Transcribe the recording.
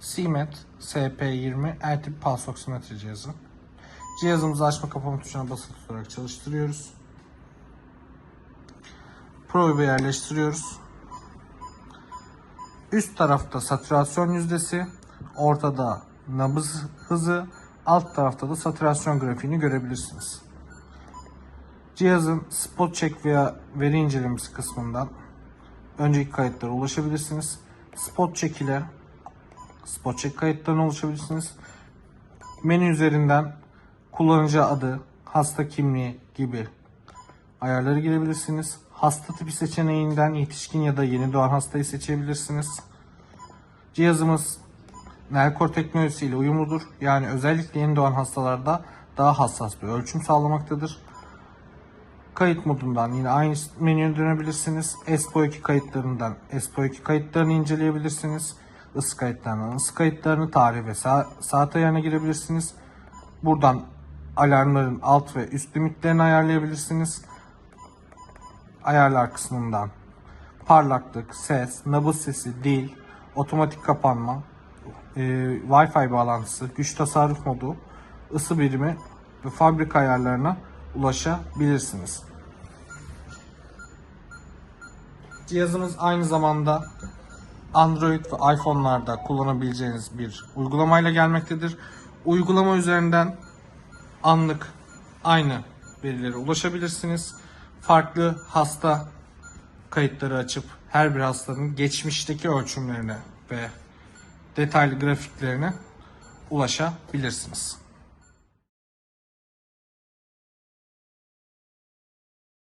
CMET SP20 R tip pulse oksimetre cihazı. Cihazımızı açma kapama tuşuna basılı tutarak çalıştırıyoruz. Probe'yi yerleştiriyoruz. Üst tarafta satürasyon yüzdesi, ortada nabız hızı, alt tarafta da satürasyon grafiğini görebilirsiniz. Cihazın spot check veya veri incelemesi kısmından önceki kayıtlara ulaşabilirsiniz. Spot check ile spot check kayıtlarına ulaşabilirsiniz. Menü üzerinden kullanıcı adı, hasta kimliği gibi ayarları girebilirsiniz. Hasta tipi seçeneğinden yetişkin ya da yeni doğan hastayı seçebilirsiniz. Cihazımız Nelkor teknolojisiyle uyumludur. Yani özellikle yeni doğan hastalarda daha hassas bir ölçüm sağlamaktadır. Kayıt modundan yine aynı menüye dönebilirsiniz. ESPO2 kayıtlarından ESPO2 kayıtlarını inceleyebilirsiniz. Isı kayıtlarından ısı kayıtlarını, tarih ve sa- saat ayarına girebilirsiniz. Buradan alarmların alt ve üst limitlerini ayarlayabilirsiniz. Ayarlar kısmından parlaklık, ses, nabız sesi, dil, otomatik kapanma, e, Wi-Fi bağlantısı, güç tasarruf modu, ısı birimi ve fabrika ayarlarına ulaşabilirsiniz. Cihazımız aynı zamanda Android ve iPhone'larda kullanabileceğiniz bir uygulamayla gelmektedir. Uygulama üzerinden anlık aynı verilere ulaşabilirsiniz. Farklı hasta kayıtları açıp her bir hastanın geçmişteki ölçümlerine ve detaylı grafiklerine ulaşabilirsiniz.